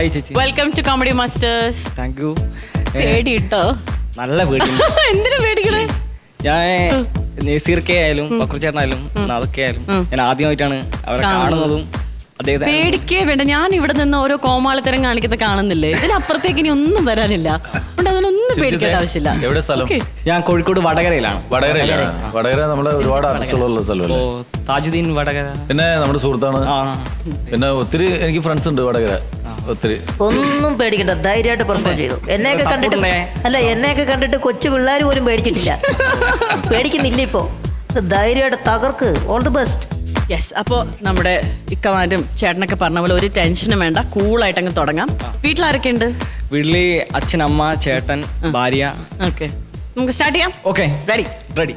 Hi ചേച്ചി. Welcome to Comedy Masters thank you പേടി നല്ല പേടി. എന്തിനാ പേടിക്കണേ? ഞാൻ നസീർക്കെ ആയാലും ബക്രുചേട്ടനായാലും അതൊക്കെ ആയാലും ഞാൻ ആദ്യമായിട്ടാണ് അവരെ കാണുന്നതും. അദ്ദേഹത്തെ പേടിക്കേ വേണ്ട. ഞാൻ ഇവിടെ നിന്ന് ഓരോ കോമാളിത്തരം കാണിക്കുന്ന കാണുന്നില്ലേ? ഇതിനപ്പുറത്തേക്ക് ഇനി ഒന്നും വരാനില്ല. അതുകൊണ്ട് അതിനൊന്നും പേടിക്കേണ്ട ആവശ്യമില്ല. എവിടെ സ്ഥലം? ഞാൻ കോഴിക്കോട് വടകരയിലാണ്. വടകരയിലാണ് വടകര. നമ്മളെ ഒരുപാട് ആർട്ടിസ്റ്റുകളുള്ള ഓ സ്ഥലമല്ലേ? താജുദ്ദീൻ വടകര. പിന്നെ നമ്മുടെ സുഹൃത്താണ്. പിന്നെ ഒത്തിരി എനിക്ക് ഫ്രണ്ട്സ് ഉണ്ട് വടകര. ഒത്തിരി ഒന്നും പേടിക്കണ്ട. ധൈര്യമായിട്ട് പെർഫോം ചെയ്തു. എന്നെയൊക്കെ കണ്ടിട്ട് അല്ല എന്നെയൊക്കെ കണ്ടിട്ട് കൊച്ചു പിള്ളേർ പോലും പേടിച്ചിട്ടില്ല. പേടിക്കുന്നില്ല ഇപ്പോ. ധൈര്യമായിട്ട് തകർക്ക്. ഓൾ ദി ബെസ്റ്റ് യെസ് അപ്പോൾ നമ്മുടെ ഇക്കമാരും ചേട്ടനൊക്കെ പറഞ്ഞ പോലെ ഒരു ടെൻഷനും വേണ്ട. കൂളായിട്ട് അങ്ങ് തുടങ്ങാം. വീട്ടിലാരൊക്കെ ഉണ്ട് വീട്ടിൽ അച്ഛൻ അമ്മ ചേട്ടൻ ഭാര്യ. ഓക്കെ. നമുക്ക് സ്റ്റാർട്ട് ചെയ്യാം? ഓക്കെ. റെഡി റെഡി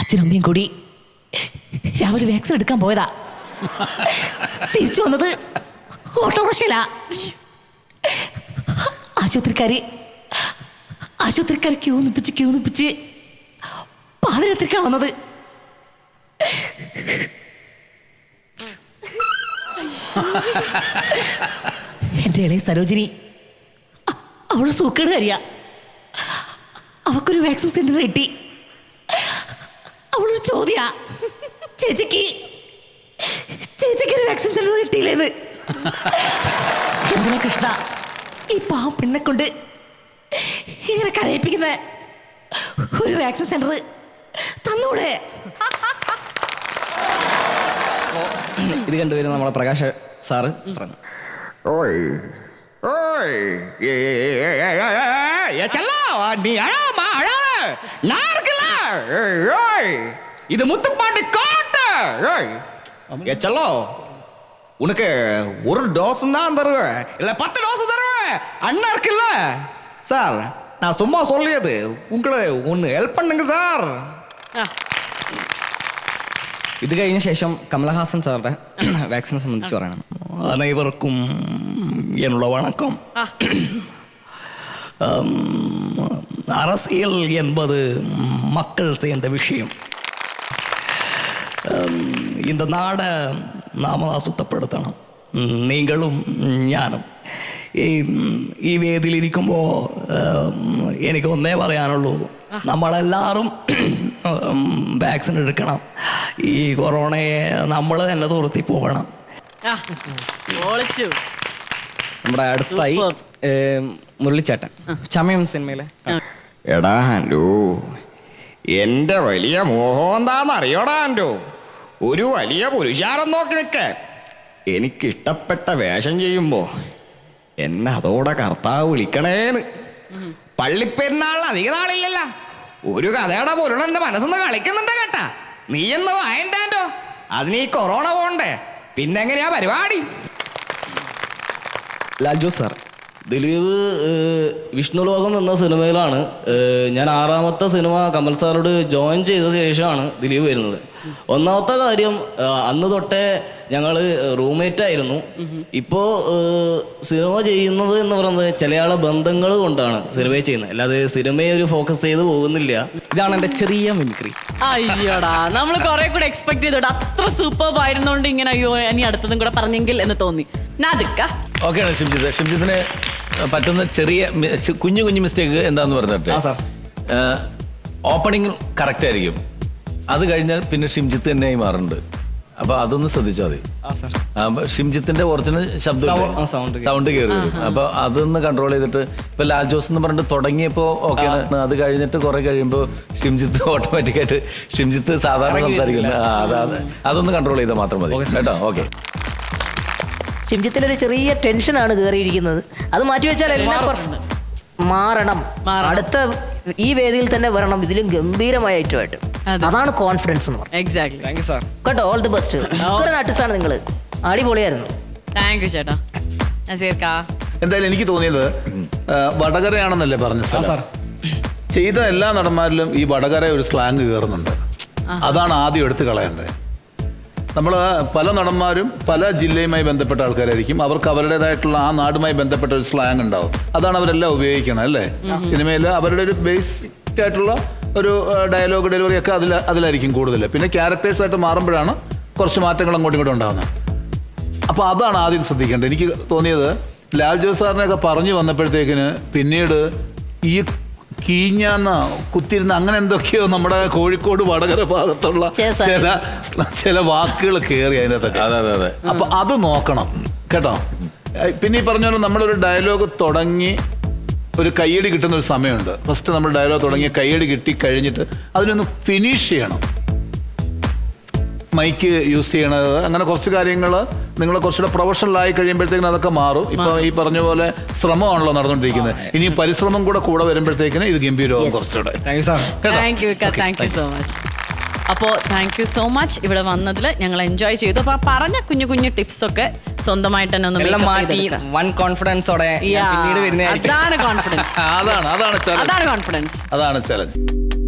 അച്ഛനും അമ്മയും കൂടി രാവിലെ വാക്സിൻ എടുക്കാൻ പോയതാ. തിരിച്ചു വന്നത് ഓട്ടോറിക്ഷയിലാ. ആശുപത്രിക്കാരി ആശുപത്രിക്കാർ ക്യൂ നിപ്പിച്ച് ക്യൂ നിപ്പിച്ച് പാതിരാത്രിക്കാ വന്നത്. എന്റെ ഇളയ സരോജിനി അവൾ സൂക്കേട് സൂക്കേടുകാരിയാ അവക്കൊരു വാക്സിൻ സെന്റർ കിട്ടി. അവളൊരു ചോദ്യ. ചേച്ചിക്ക് ചേച്ചിക്ക് ഒരു വാക്സിൻ സെന്റർ കിട്ടിയില്ലേന്ന്. എന്തിനാ കൃഷ്ണ? ഈ പാവം പെണ്ണെ കൊണ്ട് ഇങ്ങനെ കരയിപ്പിക്കുന്ന ഒരു വാക്സിൻ സെന്റർ തന്നൂടെ? ഇത് കണ്ടുവരുന്ന നമ്മളെ പ്രകാശ് സാറ് പറഞ്ഞു. ഓയ് ഓയ് ഇത് മുത്തുപ്പാട്ട് കോട്ട ചെല്ലോ உனக்கு ஒரு டோஸ் தான் தருவேன் இல்ல பத்து டோஸ் தருவேன் அண்ணா இருக்குல்ல சார் நான் சும்மா சொல்லியது உங்களை ஒன்று ஹெல்ப் பண்ணுங்க சார் ഇത് കഴിഞ്ഞ ശേഷം കമലഹാസൻ സാറുടെ വാക്സിനെ സംബന്ധിച്ച് പറയണം അനേവർക്കും എന്നുള്ള വണക്കം அரசியல் என்பது மக்கள் சேர்ந்த விஷயம் ഉം, இந்த നാട് നാം ആസൂത്തപ്പെടുത്തണം നിങ്ങളും നീങ്ങളും ഞാനും. ഈ ഈ വേദിയിലിരിക്കുമ്പോൾ എനിക്ക് ഒന്നേ പറയാനുള്ളൂ. നമ്മളെല്ലാവരും വാക്സിൻ എടുക്കണം. ഈ കൊറോണയെ നമ്മൾ തന്നെ തുറത്തി പോകണം. നമ്മുടെ അടുത്തായി മുരളിച്ചേട്ടൻ. ചമയം സിനിമയിലെ. എടാ ആൻഡു എന്റെ വലിയ മോഹം എന്താന്ന് അറിയോടാ ആൻഡു ഒരു വലിയ പുരുഷാരം നോക്കി നിൽക്ക് എനിക്കിഷ്ടപ്പെട്ട വേഷം ചെയ്യുമ്പോ എന്നെ അതോടെ കർത്താവ് വിളിക്കണേന്ന്. പള്ളിപ്പെരുന്നാളിൽ അധിക നാളില്ലല്ല. ഒരു കഥയുടെ പൊരുൾ എന്റെ മനസ്സിന്ന് കളിക്കുന്നുണ്ട് കേട്ടാ. നീ എന്ന് വായണ്ടാൻഡോ അതിന് ഈ കൊറോണ പോണ്ടേ? പിന്നെങ്ങനെയാ പരിപാടി? ലാൽജോ സാർ ദിലീപ് വിഷ്ണുലോകം വിഷ്ണു ലോകം എന്ന സിനിമയിലാണ്. ഞാൻ ആറാമത്തെ സിനിമ കമൽ സാറോട് ജോയിൻ ചെയ്ത ശേഷമാണ് ദിലീപ് വരുന്നത്. ഒന്നാമത്തെ കാര്യം അന്ന് തൊട്ടേ ഞങ്ങൾ റൂംമേറ്റ് ആയിരുന്നു. ഇപ്പോൾ സിനിമ ചെയ്യുന്നത് എന്ന് പറയുന്നത് ചില ആളെ ബന്ധങ്ങൾ കൊണ്ടാണ് സിനിമയെ ചെയ്യുന്നത്. അല്ലാതെ സിനിമയെ ഒരു ഫോക്കസ് ചെയ്ത് പോകുന്നില്ല. ഇതാണ് എന്റെ ചെറിയ മിമിക്രി. അയ്യോടാ നമ്മൾ കുറെ കൂടെ എക്സ്പെക്ട് ചെയ്തോ അത്ര സൂപ്പർ ആയിരുന്നോണ്ട് ഇങ്ങനെ അയ്യോ ഇനി അടുത്തതും കൂടെ പറഞ്ഞെങ്കിൽ എന്ന് തോന്നി. നാദിക്ക ഓക്കെ ഷിംജിത്ത്. ഷിംജിത്തിന് പറ്റുന്ന ചെറിയ കുഞ്ഞു കുഞ്ഞു മിസ്റ്റേക്ക് എന്താന്ന് പറഞ്ഞിട്ട്. ഓപ്പണിംഗ് കറക്റ്റ് ആയിരിക്കും. അത് കഴിഞ്ഞാൽ പിന്നെ ഷിംജിത്ത് തന്നെയായി മാറുന്നുണ്ട്. അപ്പൊ അതൊന്ന് ശ്രദ്ധിച്ചാൽ മതി. ഷിംജിത്തിന്റെ ഒറിജിനൽ ശബ്ദം. സൗണ്ട് കയറി വരും. അപ്പൊ അതൊന്ന് കൺട്രോൾ ചെയ്തിട്ട് ഇപ്പൊ ലാൽ ജോസ് എന്ന് പറഞ്ഞിട്ട് തുടങ്ങിയപ്പോ ഓക്കെ അത് കഴിഞ്ഞിട്ട് കുറെ കഴിയുമ്പോൾ ഷിംജിത്ത് ഓട്ടോമാറ്റിക്കായിട്ട് ഷിംജിത്ത് സാധാരണ സംസാരിക്കുന്നത് അതൊന്ന് കൺട്രോൾ ചെയ്താൽ മാത്രം മതി. കേട്ടോ? ഓക്കെ ചിഞ്ചത്തിലൊരു ചെറിയ ടെൻഷനാണ് കയറിയിരിക്കുന്നത് അത് മാറ്റിവെച്ചാൽ എല്ലാം മാറണം. അടുത്ത ഈ വേദിയിൽ തന്നെ വരണം. ഇതിലും ഗംഭീരമായ ഐറ്റമായിട്ട് അതാണ് കോൺഫിഡൻസ് എന്ന് പറയുന്നത് എക്സാക്ട്ലി സാർ കേട്ടോ ഓൾ ദി ബെസ്റ്റ് ആർട്ടിസ്റ്റ് ആണ് നിങ്ങൾ അടിപൊളിയായിരുന്നു. താങ്ക് യു ചേട്ടാ. എന്തായാലും എനിക്ക് തോന്നിയത് വടകരയാണെന്നല്ലേ പറഞ്ഞു സാർ. ചെയ്ത എല്ലാ നടന്മാരിലും ഈ വടകര ഒരു സ്ലാങ് കയറുന്നുണ്ട് അതാണ് ആദ്യം എടുത്തു കളയേണ്ടത്. നമ്മൾ പല നടന്മാരും പല ജില്ലയുമായി ബന്ധപ്പെട്ട ആൾക്കാരായിരിക്കും. അവർക്ക് അവരുടേതായിട്ടുള്ള ആ നാടുമായി ബന്ധപ്പെട്ട ഒരു സ്ലാങ് ഉണ്ടാവും. അതാണ് അവരെല്ലാം ഉപയോഗിക്കണം അല്ലേ? സിനിമയിൽ അവരുടെ ഒരു ബേസിക് ആയിട്ടുള്ള ഒരു ഡയലോഗ് ഡെലിവറി ഒക്കെ അതിൽ അതിലായിരിക്കും കൂടുതൽ പിന്നെ ക്യാരക്ടേഴ്സ് ആയിട്ട് മാറുമ്പോഴാണ് കുറച്ച് മാറ്റങ്ങൾ അങ്ങോട്ടും ഇങ്ങോട്ടും ഉണ്ടാകുന്നത് അപ്പോൾ അതാണ് ആദ്യം ശ്രദ്ധിക്കേണ്ടത്. എനിക്ക് തോന്നിയത് ലാൽ ജോസ് സാറിനെയൊക്കെ പറഞ്ഞു വന്നപ്പോഴത്തേക്കിന് പിന്നീട് ഈ കീഞ്ഞാന്ന കുത്തിരുന്ന് അങ്ങനെ എന്തൊക്കെയോ നമ്മുടെ കോഴിക്കോട് വടകര ഭാഗത്തുള്ള ചില ചില വാക്കുകൾ കയറി അതിനകത്തൊക്കെ. അതെ അതെ അതെ. അപ്പൊ അത് നോക്കണം കേട്ടോ? പിന്നെ ഈ പറഞ്ഞ പോലെ നമ്മളൊരു ഡയലോഗ് തുടങ്ങി ഒരു കയ്യടി കിട്ടുന്ന ഒരു സമയമുണ്ട്. ഫസ്റ്റ് നമ്മൾ ഡയലോഗ് തുടങ്ങി കയ്യടി കിട്ടി കഴിഞ്ഞിട്ട് അതിനൊന്ന് ഫിനിഷ് ചെയ്യണം. മൈക്ക് യൂസ് ചെയ്യണത്. അങ്ങനെ കുറച്ച് കാര്യങ്ങൾ നിങ്ങൾ കുറച്ചുകൂടെ പ്രൊഫഷണൽ ആയി കഴിയുമ്പോഴത്തേക്കിനും അതൊക്കെ മാറും. ഇപ്പൊ ഈ പറഞ്ഞ പോലെ ശ്രമമാണല്ലോ നടന്നുകൊണ്ടിരിക്കുന്നത്. ഇനി പരിശ്രമം കൂടെ കൂടെ വരുമ്പോഴത്തേക്കിന് ഇത് ഗംഭീരമാകും കുറച്ചുകൂടെ. Thank you sir thank you so much അപ്പോൾ താങ്ക് യു സോ മച്ച് ഇവിടെ വന്നതിൽ ഞങ്ങൾ എൻജോയ് ചെയ്തു. അപ്പോൾ ആ പറഞ്ഞ കുഞ്ഞു കുഞ്ഞു ടിപ്സ് ഒക്കെ സ്വന്തമായിട്ട് തന്നെ ഒന്ന് മാറ്റി വൺ കോൺഫിഡൻസോടെ അതാണ് കോൺഫിഡൻസ് അതാണ് അതാണ് ചലഞ്ച് അതാണ് കോൺഫിഡൻസ് അതാണ് ചലഞ്ച്